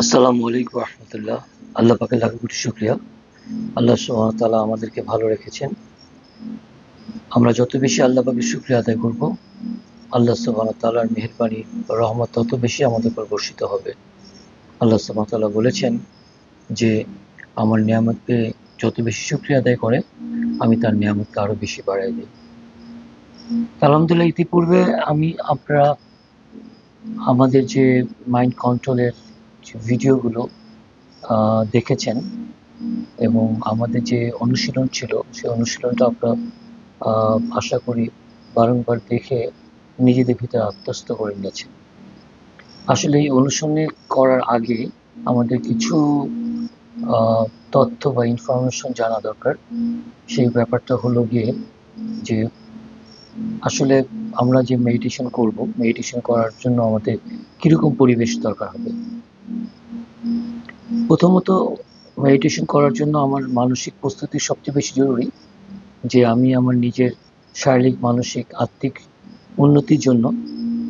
আসসালামু আলাইকুম রহমতুল্লাহ। আল্লাহ পাকে লাখ কোটি আল্লাহ আমাদেরকে ভালো রেখেছেন। আমরা যত বেশি আল্লাহ পাকে শুক্রিয়া আদায় করব, আল্লাহ ওয়া তাআলার রহমত তত বেশি আমাদের উপর বর্ষিত হবে। আল্লাহ ওয়া বলেছেন যে, আমার নিয়ামতকে যত বেশি শুক্রিয়া আদায় করে, আমি তার নিয়ামতকে আরও বেশি বাড়াই দিই আলহামদুলিল্লাহ, ইতিপূর্বে আমি আপনারা আমাদের যে মাইন্ড কন্ট্রোলের যে ভিডিওগুলো দেখেছেন এবং আমাদের যে অনুশীলন ছিল সেই অনুশীলনটা আহ, আশা করি বারংবার দেখে নিজেদের ভিতরে আত্মস্থ করে নিয়েছেন। আসলে এই অনুশীলনে করার আগে আমাদের কিছু তথ্য বা ইনফরমেশন জানা দরকার। সেই ব্যাপারটা হলো গিয়ে যে আসলে আমরা যে মেডিটেশন করব মেডিটেশন করার জন্য আমাদের কীরকম পরিবেশ দরকার হবে? প্রথমত মেডিটেশন করার জন্য আমার মানসিক প্রস্তুতি সবচেয়ে বেশি জরুরি, যে আমি আমার নিজের শারীরিক, মানসিক, আত্মিক উন্নতির জন্য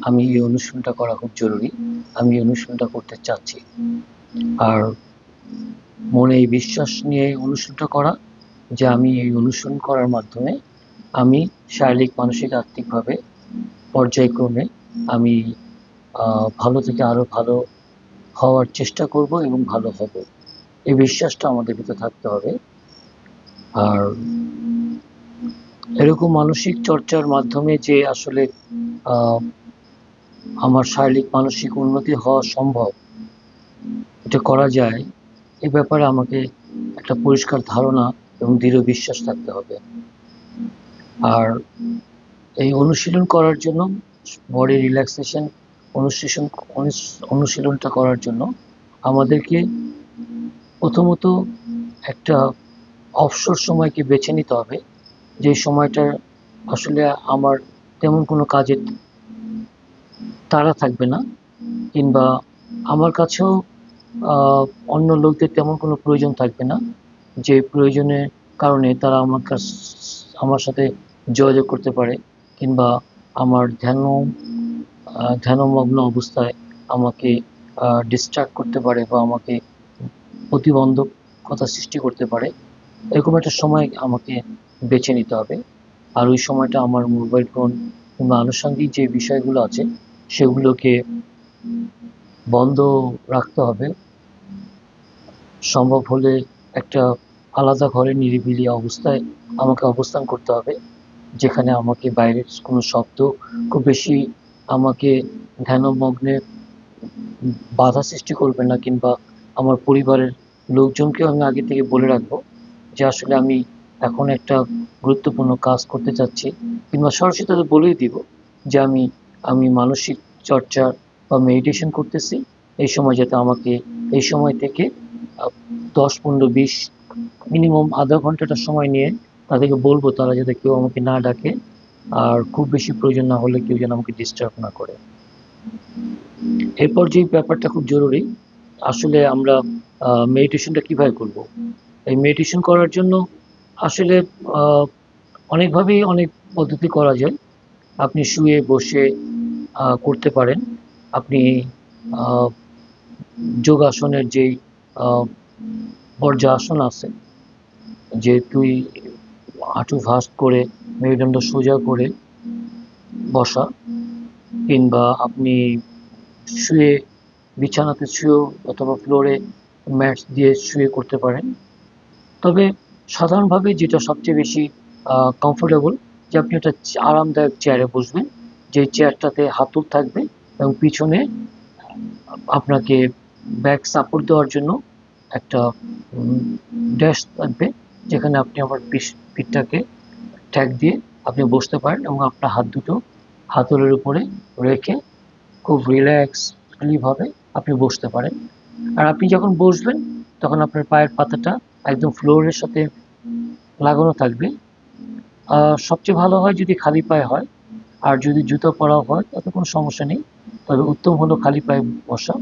আমি এই অনুশীলনটা করা খুব জরুরি, আমি এই অনুশীলনটা করতে চাচ্ছি। আর মনে এই বিশ্বাস নিয়ে অনুশীলনটা করা, যে আমি এই অনুসরণ করার মাধ্যমে আমি শারীরিক, মানসিক আত্মিকভাবে পর্যায়ক্রমে আমি ভালো থেকে আরও ভালো হওয়ার চেষ্টা করব এবং ভালো হব। এই বিশ্বাসটা আমাদের ভিতরে থাকতে হবে। আর এরকম মানসিক চর্চার মাধ্যমে যে আসলে আমার শারীরিক, মানসিক উন্নতি হওয়া সম্ভব, এটা করা যায়, এ ব্যাপারে আমাকে একটা পরিষ্কার ধারণা এবং দৃঢ় বিশ্বাস থাকতে হবে। আর এই অনুশীলন করার জন্য বডি রিল্যাক্সেশন অনুশীলন, অনুশীলনটা করার জন্য আমাদেরকে প্রথমত একটা অবসর সময়কে বেছে নিতে হবে। যে সময়টা আসলে আমার তেমন কোনো কাজের তারা থাকবে না কিংবা আমার কাছেও অন্য লোকদের তেমন কোনো প্রয়োজন থাকবে না। যে প্রয়োজনের কারণে তারা আমার কাছ, আমার সাথে যোগাযোগ করতে পারে কিংবা আমার ধ্যান ধ্যানমগ্ন অবস্থায় আমাকে ডিস্ট্রাক্ট করতে পারে বা আমাকে প্রতিবন্ধকতা সৃষ্টি করতে পারে। এরকম একটা সময় আমাকে বেছে নিতে হবে। আর ওই সময়টা আমার মোবাইল ফোন কিংবা আনুষঙ্গিক যে বিষয়গুলো আছে, সেগুলোকে বন্ধ রাখতে হবে। সম্ভব হলে একটা আলাদা ঘরে নিরিবিলি অবস্থায় আমাকে অবস্থান করতে হবে। যেখানে আমাকে বাইরের কোনো শব্দ খুব বেশি আমাকে ধ্যানমগ্নে বাধা সৃষ্টি করবে না কিংবা আমার পরিবারের লোকজনকেও আমি আগে থেকে বলে রাখব যে আসলে আমি এখন একটা গুরুত্বপূর্ণ কাজ করতে চাচ্ছি কিংবা সরাসরি তাদের বলেই দিব যে আমি আমি মানসিক চর্চা বা মেডিটেশন করতেছি। এই সময় যাতে আমাকে, এই সময় থেকে দশ, পনেরো, বিশ মিনিমাম আধা ঘন্টাটা সময় নিয়ে তাদেরকে বলব তারা যাতে কেউ আমাকে না ডাকে আর খুব বেশি প্রয়োজন না হলে কেউ যেন আমাকে ডিস্টার্ব না করে। এরপর যে ব্যাপারটা খুব জরুরি আসলে আমরা মেডিটেশনটা কীভাবে করব? এই মেডিটেশন করার জন্য আসলে অনেকভাবেই অনেক পদ্ধতি করা যায়। আপনি শুয়ে বসে করতে পারেন। আপনি যোগাসনের যেই আহ, বর্জ্যাসন আছে যে তুই হাঁটু ভাঁজ করে, মেরুদণ্ড সোজা করে বসা, কিংবা আপনি শুয়ে বিছানাতে শুয়েও অথবা ফ্লোরে ম্যাট দিয়ে শুয়ে করতে পারেন। তবে সাধারণভাবে যেটা সবচেয়ে বেশি কমফোর্টেবল যে আপনি একটা আরামদায়ক চেয়ারে বসবেন, যে চেয়ারটাতে হাতল থাকবে এবং পিছনে আপনাকে ব্যাক সাপোর্ট দেওয়ার জন্য একটা ড্যাশ থাকবে। যেখানে আপনি আমার পিঠ- পিঠটাকে ট্যাগ দিয়ে আপনি বসতে পারেন এবং আপনার হাত দুটো হাতলের উপরে রেখে খুব রিল্যাক্সলি ভাবে আপনি বসতে পারেন। আর আপনি যখন বসবেন তখন আপনার পায়ের পাতাটা একদম ফ্লোরের সাথে লাগানো থাকবে। সবচেয়ে ভালো হয় যদি খালি পায়ে হয়। আর যদি জুতো পরা হয় তাতে কোনো সমস্যা নেই। তবে উত্তম হলো খালি পায়ে বসা।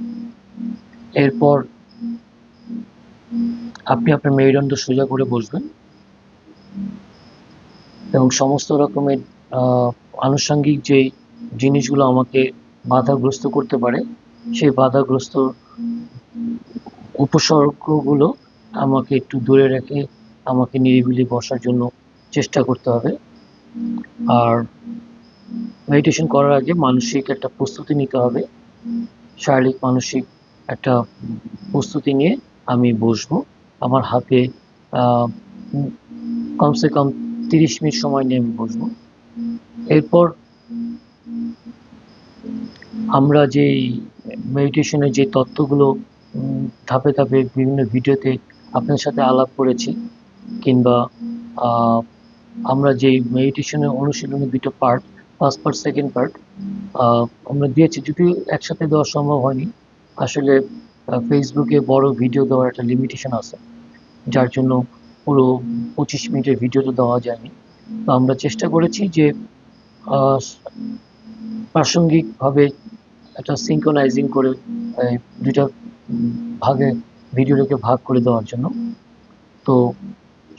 এরপর আপনি আপনার মেরুদণ্ড সোজা করে বসবেন। এবং সমস্ত রকমের আনুষঙ্গিক যে জিনিসগুলো আমাকে বাধাগ্রস্ত করতে পারে, সেই বাধাগ্রস্ত উপসর্গগুলো আমাকে একটু দূরে রেখে আমাকে নিরিবিলি বসার জন্য চেষ্টা করতে হবে। আর মেডিটেশন করার আগে মানসিক একটা প্রস্তুতি নিতে হবে। শারীরিক মানসিক একটা প্রস্তুতি নিয়ে আমি বসবো। আমার হাতে কমসে কম তিরিশ মিনিট সময় নিয়ে আমি বসবো। এরপর আমরা যেই মেডিটেশনের যে তত্ত্বগুলো ধাপে ধাপে বিভিন্ন ভিডিওতে আপনার সাথে আলাপ করেছি, কিংবা আমরা যেই মেডিটেশনের অনুশীলনের দুটো part first part second part আমরা দিয়েছি, যদিও একসাথে দেওয়া সম্ভব হয়নি। আসলে ফেসবুকে বড় ভিডিও দেওয়ার একটা লিমিটেশন আছে, যার জন্য পুরো পঁচিশ মিনিটের ভিডিওটা দেওয়া যায়নি। তো আমরা চেষ্টা করেছি যে প্রাসঙ্গিকভাবে একটা সিঙ্কোনাইজিং করে দুইটা ভাগে ভিডিওটাকে ভাগ করে দেওয়ার জন্য। তো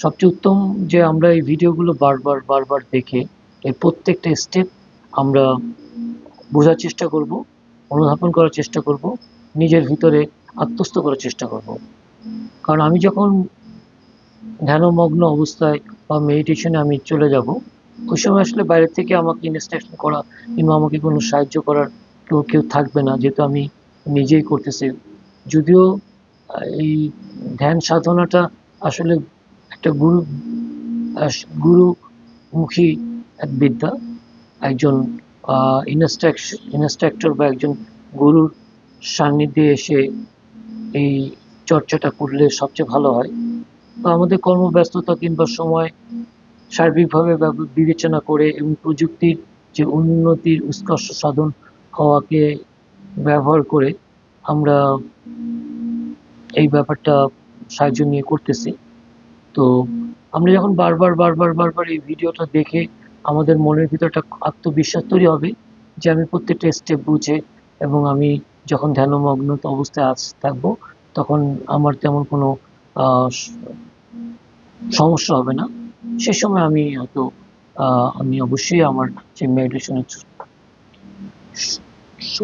সবচেয়ে উত্তম যে আমরা এই ভিডিওগুলো বারবার বারবার দেখে এর প্রত্যেকটা স্টেপ আমরা বোঝার চেষ্টা করব, অনুধাবন করার চেষ্টা করব। নিজের ভিতরে আত্মস্থ করার চেষ্টা করব। কারণ আমি যখন ধ্যানমগ্ন অবস্থায় বা মেডিটেশনে আমি চলে যাব, ওই সময় আসলে বাইরে থেকে আমাকে ইনস্ট্রাকশন করা কিংবা আমাকে কোনো সাহায্য করার কেউ কেউ থাকবে না, যেহেতু আমি নিজেই করতেছি। যদিও এই ধ্যান সাধনাটা আসলে একটা গুরু গুরুমুখী এক বিদ্যা। একজন ইনস্ট্রাকশন ইনস্ট্রাক্টর বা একজন গুরুর সান্নিধ্যে এসে এই চর্চাটা করলে সবচেয়ে ভালো হয়। তো আমাদের কর্মব্যস্ততা কিংবা সময় সার্বিকভাবে বিবেচনা করে এবং প্রযুক্তির যে উন্নতির উৎকর্ষ সাধন হওয়াকে ব্যবহার করে আমরা এই ব্যাপারটা সাহায্য নিয়ে করতেছি। তো আমরা যখন বারবার বারবার বারবার এই ভিডিওটা দেখে আমাদের মনের ভিতর একটা আত্মবিশ্বাস তৈরি হবে যে আমি প্রত্যেকটা স্টেপ বুঝে এবং আমি যখন ধ্যানমগ্ন অবস্থায় আজ থাকব, তখন আমার তেমন কোনো সমস্যা হবে না। সে সময় আমি হয়তো আমি অবশ্যই আমার যে মেডিটেশনের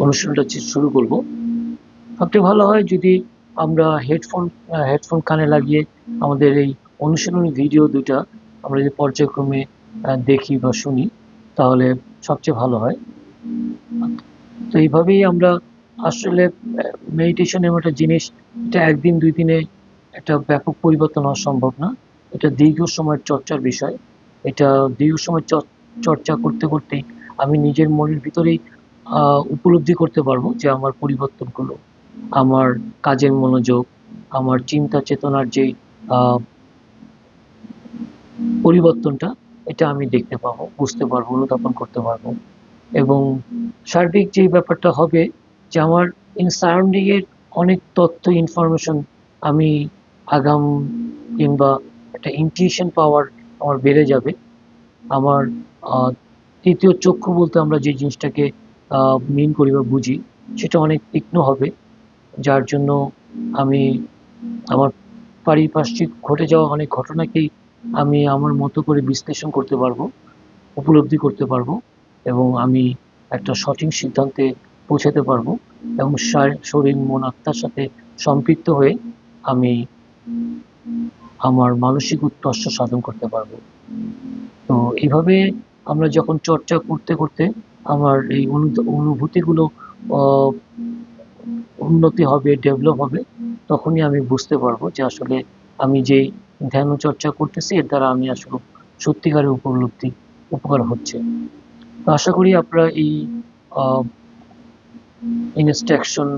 অনুশীলনটা শুরু করব। সবচেয়ে ভালো হয় যদি আমরা হেডফোন হেডফোন কানে লাগিয়ে আমাদের এই অনুশীলনী ভিডিও দুটা আমরা যদি পর্যায়ক্রমে দেখি বা শুনি, তাহলে সবচেয়ে ভালো হয়। তো এইভাবেই আমরা আসলে মেডিটেশন এমন একটা জিনিস, এটা একদিন দুই দিনে একটা ব্যাপক পরিবর্তন হওয়া সম্ভব না। এটা দীর্ঘ সময়ের চর্চার বিষয়। এটা দীর্ঘ সময় চর- চর্চা করতে করতেই আমি নিজের মনের ভিতরেই উপলব্ধি করতে পারব যে আমার পরিবর্তনগুলো, আমার কাজের মনোযোগ, আমার চিন্তা চেতনার যে পরিবর্তনটা, এটা আমি দেখতে পাবো, বুঝতে পারব, অনুধাবন করতে পারব। এবং সার্বিক যে ব্যাপারটা হবে যে আমার ইন সারাউন্ডিং এর অনেক তথ্য ইনফরমেশন আমি আগাম কিংবা একটা ইনটিউশন পাওয়ার আমার বেড়ে যাবে। আমার তৃতীয় চক্ষু বলতে আমরা যে জিনিসটাকে মিন করি বা বুঝি, সেটা অনেক তীক্ষ্ণ হবে। যার জন্য আমি, আমার পারিপার্শ্বিক ঘটে যাওয়া অনেক ঘটনাকেই আমি আমার মতো করে বিশ্লেষণ করতে পারব, উপলব্ধি করতে পারব এবং আমি একটা সঠিক সিদ্ধান্তে পৌঁছাতে পারব এবং শরীর মন, আত্মার সাথে সম্পৃক্ত হয়ে আমি আমার মানসিক উৎকর্ষ সাধন করতে পারব। তো এইভাবে আমরা যখন চর্চা করতে করতে আমার এই অনু- অনুভূতিগুলো উন্নতি হবে ডেভেলপ হবে, তখনই আমি বুঝতে পারব যে আসলে আমি যে ধ্যান চর্চা করতেছি, এর দ্বারা আমি আসলে সত্যিকারের উপলব্ধি, উপকার হচ্ছে। আশা করি আপনারা এই ইনস্ট্রাকশন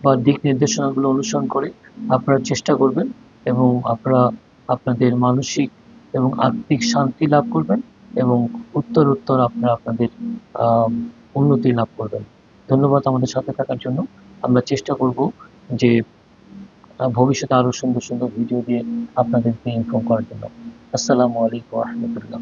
বা দিক নির্দেশনাগুলো অনুসরণ করে আপনারা চেষ্টা করবেন এবং আপনারা আপনাদের মানসিক এবং আত্মিক শান্তি লাভ করবেন এবং উত্তর উত্তর আপনারা আপনাদের উন্নতি লাভ করবেন। ধন্যবাদ আমাদের সাথে থাকার জন্য। আমরা চেষ্টা করব যে ভবিষ্যতে আরও সুন্দর সুন্দর ভিডিও দিয়ে আপনাদেরকে ইনফর্ম করার জন্য। আসসালামু আলাইকুম রহমতুল্লাহ।